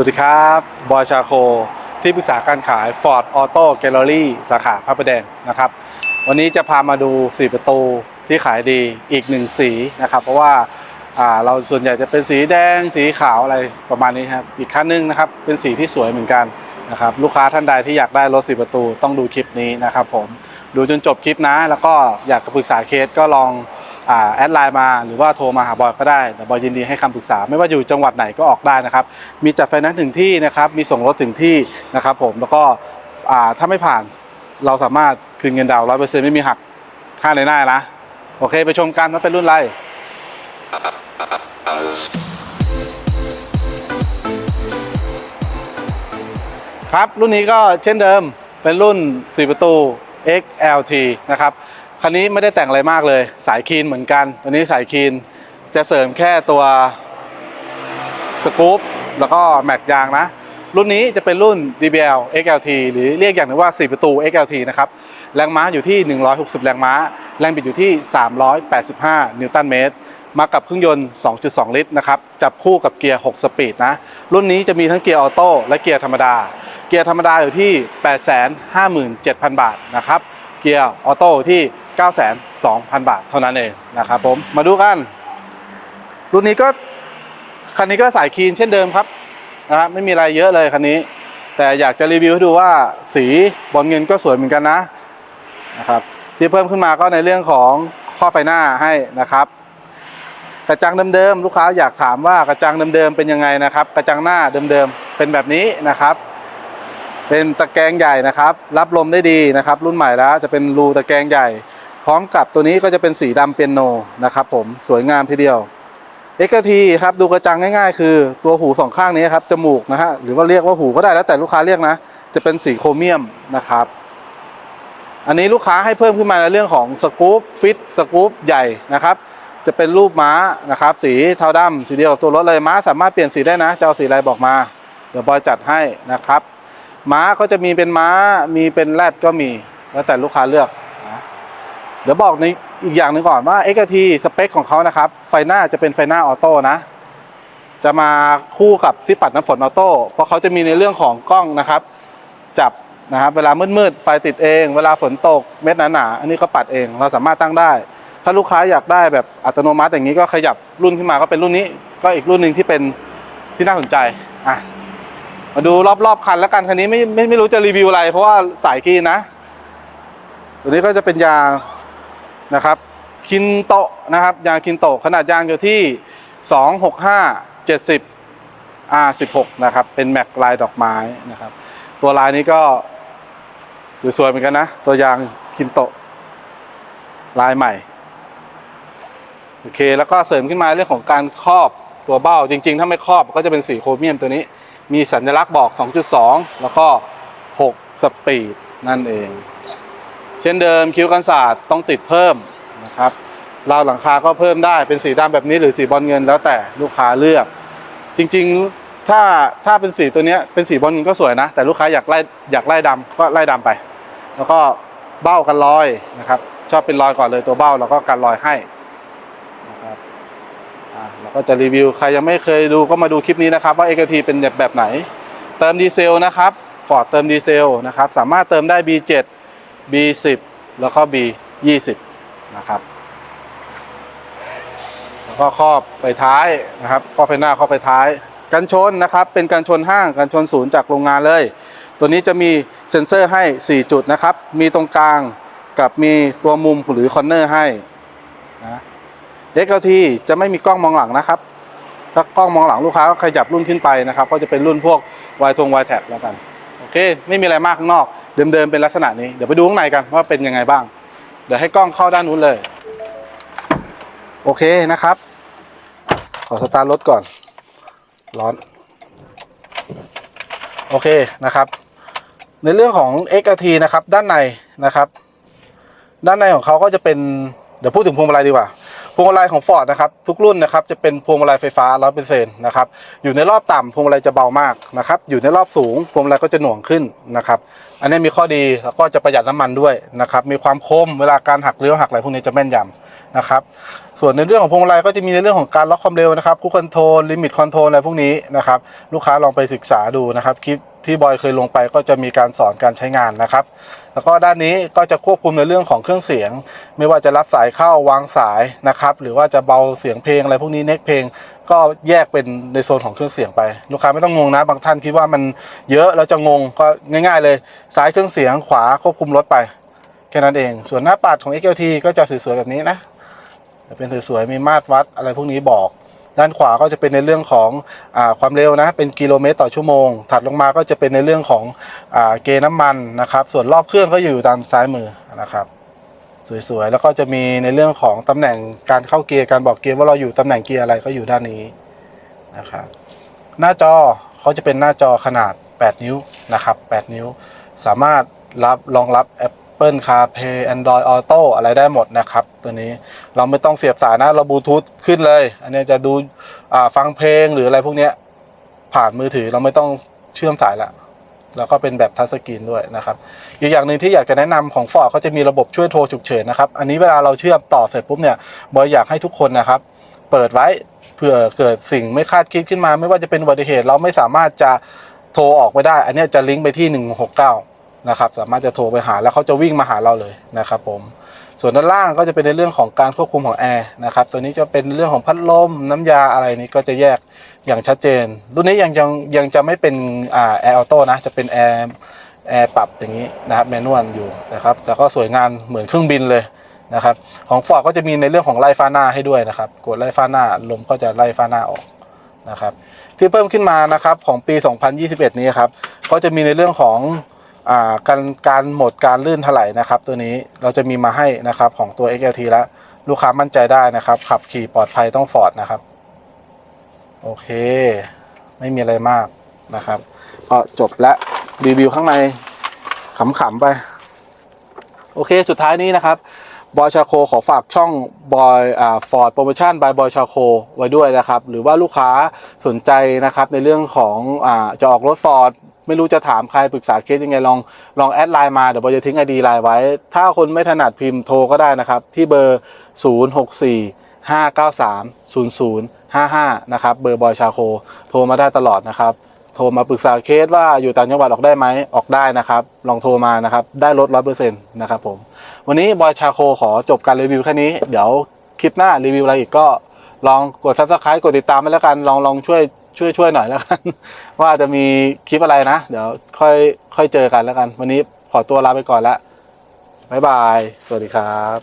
วัสดีครับ บอยชาโค ที่ปรึกษาการขาย Ford Auto Gallery สาขาพระประแดงนะครับ วันนี้จะพามาดู 4 ประตูที่ขายดีอีกหนึ่งสีนะครับ เพราะว่าาเราส่วนใหญ่จะเป็นสีแดงสีขาวอะไรประมาณนี้ครับ อีกคันหนึงนะครับ เป็นสีที่สวยเหมือนกันนะครับ ลูกค้าท่านใดที่อยากได้รถ 4 ประตูต้องดูคลิปนี้นะครับผม ดูจนจบคลิปนะ แล้วก็อยากจะปรึกษาเคสก็ลอง แอดไลน์มาหรือว่าโทรมาหาบอยก็ได้แต่บอยยินดีให้คำปรึกษา ไม่ว่าอยู่จังหวัดไหนก็ออกได้นะครับ มีจัดไฟแนนซ์ถึงที่นะครับมีส่งรถถึงที่นะครับผมแล้วก็อ่าถ้าไม่ผ่านเราสามารถคืนเงินดาวร้อยเปอร์เซ็นต์ไม่มีหักค่าในหน้านะโอเค ไปชมกันว่าเป็นรุ่นอะไรครับรุ่นนี้ก็เช่นเดิมเป็นรุ่น 4 ประตู XLT นะครับ คันนี้ไม่ได้แต่งอะไรมากเลย สายคีนเหมือนกัน ตัวนี้สายคีนจะเสริมแค่ตัวสกู๊ปแล้วก็แม็กยางนะ รุ่นนี้จะเป็นรุ่น DBL XLT หรือเรียกอย่างหนึงว่า 4 ประตู XLT นะครับ แรงม้าอยู่ที่ 160 แรงม้า แรงบิดอยู่ที่ 385 นิวตันเมตร มากับเครื่องยนต์ 2.2 ลิตรนะครับ จับคู่กับเกียร์ 6 สปีดนะ รุ่นนี้จะมีทั้งเกียร์ออโต้และเกียร์ธรรมดา เกียร์ธรรมดาอยู่ที่ 857,000 บาทนะครับ เกียร์ออโต้ที่ 92,000 บาทเท่านั้นเองนะครับผมมาดูกัน รุ่นนี้ก็คันนี้ก็สายคีนเช่นเดิมครับนะครับไม่มีอะไรเยอะเลยคันนี้ แต่อยากจะรีวิวให้ดูว่าสีบอลเงินก็สวยเหมือนกันนะนะครับที่เพิ่มขึ้นมาก็ในเรื่องของข้อไฟหน้าให้นะครับกระจังเดิมๆลูกค้าอยากถามว่ากระจังเดิมๆเป็นยังไงนะครับ กระจังหน้าเดิมๆเป็นแบบนี้นะครับ เป็นตะแกรงใหญ่นะครับ รับลมได้ดีนะครับ รุ่นใหม่แล้วจะเป็นรูตะแกรงใหญ่ พร้อมกับตัวนี้ก็จะเป็นสีดำเปียโนนะครับ ผมสวยงามทีเดียวเอ็กทีครับดูกระจังง่ายๆ คือตัวหูสองข้างนี้ครับจมูกนะฮะหรือว่าเรียกว่าหูก็ได้แล้วแต่ลูกค้าเรียกนะ จะเป็นสีโครเมียมนะครับ อันนี้ลูกค้าให้เพิ่มขึ้นมาในเรื่องของสกู๊ปฟิตสกู๊ปใหญ่นะครับ จะเป็นรูปม้านะครับ สีเทาดำสีเดียวกับตัวรถเลยม้าสามารถเปลี่ยนสีได้นะจะเอาสีอะไรบอกมา เดี๋ยวบอยจัดให้นะครับ ม้าก็จะมีเป็นม้ามีเป็นแรดก็มี แล้วแต่ลูกค้าเลือกนะเดี๋ยวบอกในอีกอย่างหนึ่งก่อนว่า XT สเปคของเขานะครับ ไฟหน้าจะเป็นไฟหน้าออโต้นะ จะมาคู่กับที่ปัดน้ำฝนออโต้เพราะเขาจะมีในเรื่องของกล้องนะครับ จับนะครับ เวลามืดๆไฟติดเอง เวลาฝนตกเม็ดหนาๆอันนี้ก็ปัดเอง เราสามารถตั้งได้ ถ้าลูกค้าอยากได้แบบอัตโนมัติอย่างนี้ก็ขยับรุ่นขึ้นมาก็เป็นรุ่นนี้ ก็อีกรุ่นหนึ่งที่เป็นที่น่าสนใจอะ มาดูรอบๆคันแล้วกันคันนี้ไม่ไม่ไม่รู้จะรีวิวอะไร เพราะว่าสายกีนนะ ตัวนี้ก็จะเป็นยางนะครับ คินโตะนะครับ ยางคินโตะขนาดยางอยู่ที่265 70 R16 นะครับ เป็นแม็กลายดอกไม้นะครับ ตัวลายนี้ก็สวยๆเหมือนกันนะ ตัวยางคินโตะลายใหม่โอเค แล้วก็เสริมขึ้นมาเรื่องของการครอบตัวเบ้าจริง ๆ ถ้าไม่ครอบก็จะเป็นสีโครเมียมตัวนี้ มีสัญลักษณ์บอก 2.2 แล้วก็ 6 สปีดนั่นเอง เช่นเดิมคิ้วกันศาสตร์ต้องติดเพิ่มนะครับราวหลังคาก็เพิ่มได้เป็นสีดำแบบนี้หรือสีบอลเงินแล้วแต่ลูกค้าเลือก จริงๆถ้าถ้าเป็นสีตัวเนี้ยเป็นสีบอลเงินก็สวยนะ แต่ลูกค้าอยากไล่อยากไล่ดำก็ไล่ดำไป แล้วก็เบ้ากันรอยนะครับ ชอบเป็นรอยก่อนเลยตัวเบ้าเราก็กันรอยให้นะครับ เราก็จะรีวิวใครยังไม่เคยดูก็มาดูคลิปนี้นะครับ ว่า XT เป็นแบบแบบไหน เติมดีเซลนะครับฟอร์ดเติมดีเซลนะครับสามารถเติมได้ B7 B10 แล้วก็ B20 นะครับแล้วก็ครอบไฟท้ายนะครับครอบไฟหน้าครอบไฟท้าย กันชนนะครับ เป็นกันชนห้างกันชนศูนย์จากโรงงานเลย ตัวนี้จะมีเซ็นเซอร์ให้ 4 จุดนะครับ มีตรงกลางกับมีตัวมุมหรือคอนเนอร์ให้นะ XLT จะไม่มีกล้องมองหลังนะครับ ถ้ากล้องมองหลังลูกค้าก็ขยับรุ่นขึ้นไปนะครับ ก็จะเป็นรุ่นพวก Y ทง Y แท็แล้วกัน โอเค ไม่มีอะไรมากข้างนอก เดิมๆเป็นลักษณะนี้ เดี๋ยวไปดูข้างในกันว่าเป็นยังไงบ้าง เดี๋ยวให้กล้องเข้าด้านนู้นเลย โอเคนะครับ ขอสตาร์ทรถก่อน ร้อน โอเคนะครับ ในเรื่องของ XLT นะครับ ด้านในนะครับ ด้านในของเขาก็จะเป็น เดี๋ยวพูดถึงพวงมาลัยดีกว่า พวงมาลัยของ Ford นะครับทุกรุ่นนะครับจะเป็นพวงมาลัยไฟฟ้า 100%นะครับอยู่ในรอบต่ำพวงมาลัยจะเบามากนะครับอยู่ในรอบสูงพวงมาลัยก็จะหน่วงขึ้นนะครับอันนี้มีข้อดีแล้วก็จะประหยัดน้ำมันด้วยนะครับมีความคมเวลาการหักเลี้ยวหักอะไรพวกนี้จะแม่นยำนะครับส่วนในเรื่องของพวงมาลัยก็จะมีในเรื่องของการล็อกความเร็วนะครับคู่คอนโทรลลิมิตคอนโทรลอะไรพวกนี้นะครับลูกค้าลองไปศึกษาดูนะครับคลิป ที่บอยเคยลงไปก็จะมีการสอนการใช้งานนะครับ แล้วก็ด้านนี้ก็จะควบคุมในเรื่องของเครื่องเสียง ไม่ว่าจะรับสายเข้าวางสายนะครับ หรือว่าจะเบาเสียงเพลงอะไรพวกนี้เน็กเพลง ก็แยกเป็นในโซนของเครื่องเสียงไป ลูกค้าไม่ต้องงงนะ บางท่านคิดว่ามันเยอะแล้วจะงงก็ง่ายๆเลยซ้ายเครื่องเสียงขวาควบคุมรถไปแค่นั้นเอง ส่วนหน้าปัดของ XLT ก็จะสวยๆแบบนี้นะจะเป็นสวยๆมีมาตรวัดอะไรพวกนี้บอก ด้านขวาก็จะเป็นในเรื่องของอความเร็วนะเป็นกิโลเมตรต่อชั่วโมง ถัดลงมาก็จะเป็นในเรื่องของอเกน้ำมันนะครับ ส่วนรอบเครื่องก็อยู่ตามซ้ายมือนะครับสวยๆ แล้วก็จะมีในเรื่องของตำแหน่งการเข้าเกียร์การบอกเกียร์ว่าเราอยู่ตำแหน่งเกียร์อะไรก็อยู่ด้านนี้นะครับหน้าจอเขาจะเป็นหน้าจอขนาด 8 นิ้วนะครับ 8 นิ้ว สามารถรับรองรับแอ Apple CarPlay Android Auto อะไรได้หมดนะครับ ตัวนี้เราไม่ต้องเสียบสายนะเราบลูทูธขึ้นเลย อันนี้จะดูฟังเพลงหรืออะไรพวกนี้ผ่านมือถือเราไม่ต้องเชื่อมสายละแล้วก็เป็นแบบทัชสกรีนด้วยนะครับ อีกอย่างหนึ่งที่อยากจะแนะนำของ Ford เขาจะมีระบบช่วยโทรฉุกเฉินนะครับ อันนี้เวลาเราเชื่อมต่อเสร็จปุ๊บเนี่ย บอยอยากให้ทุกคนนะครับ เปิดไว้เผื่อเกิดสิ่งไม่คาดคิดขึ้นมา ไม่ว่าจะเป็นอุบัติเหตุเราไม่สามารถจะโทรออกไปได้ อันนี้จะลิงก์ไปที่ 169 นะครับ สามารถจะโทรไปหาแล้วเขาจะวิ่งมาหาเราเลยนะครับผมส่วนด้านล่างก็จะเป็นในเรื่องของการควบคุมของแอร์นะครับตัวนี้จะเป็นเรื่องของพัดลมน้ำยาอะไรนี้ก็จะแยกอย่างชัดเจน รุ่นนี้ยังยังยังจะไม่เป็นอ่าแอร์ออโต้นะจะเป็นแอร์แอร์ปรับอย่างนี้นะครับแมนนวลอยู่นะครับแต่ก็สวยงามเหมือนเครื่องบินเลยนะครับของฟอร์ดก็จะมีในเรื่องของไล่ฟ้าหน้าให้ด้วยนะครับกดไล่ฟ้าหน้าลมก็จะไล่ฟ้าหน้าออกนะครับที่เพิ่มขึ้นมานะครับของปี 2021 นี้ครับก็จะมีในเรื่องของ การการหมดการลื่นถลายนะครับ ตัวนี้เราจะมีมาให้นะครับของตัว XLT แล้วลูกค้ามั่นใจได้นะครับ ขับขี่ปลอดภัยต้องฟอร์ดนะครับ โอเค ไม่มีอะไรมากนะครับก็จบและรีวิวข้างในขำๆไป โอเคสุดท้ายนี้นะครับบอยชาโคขอฝากช่องบอยอ่าฟอร์ดโปรโมชั่นบายบอยชาโคไว้ด้วยนะครับ หรือว่าลูกค้าสนใจนะครับในเรื่องของอ่าจะออกรถฟอร์ด ไม่รู้จะถามใครปรึกษาเคสยังไงลองลองแอดไลน์มาเดี๋ยวบอยจะทิ้งไอดีไลน์ไว้ ถ้าคนไม่ถนัดพิมพ์โทรก็ได้นะครับ ที่เบอร์ 0 6 4 5 9 3 0 0 5 5 นะครับ เบอร์บอยชาโค โทรมาได้ตลอดนะครับ โทรมาปรึกษาเคสว่าอยู่ต่างจังหวัดออกได้ไหมออกได้นะครับ ลองโทรมานะครับ ได้ลดร้อยเปอร์เซ็นต์นะครับผม วันนี้บอยชาโคขอจบการรีวิวแค่นี้ เดี๋ยวคลิปหน้ารีวิวอะไรอีกก็ลองกดซับสไครต์กดติดตามไปแล้วกัน ลองลองช่วย ช่วยช่วยหน่อยแล้วกัน ว่าจะมีคลิปอะไรนะ เดี๋ยวค่อยค่อยเจอกันแล้วกัน วันนี้ขอตัวลาไปก่อนละบ๊ายบาย สวัสดีครับ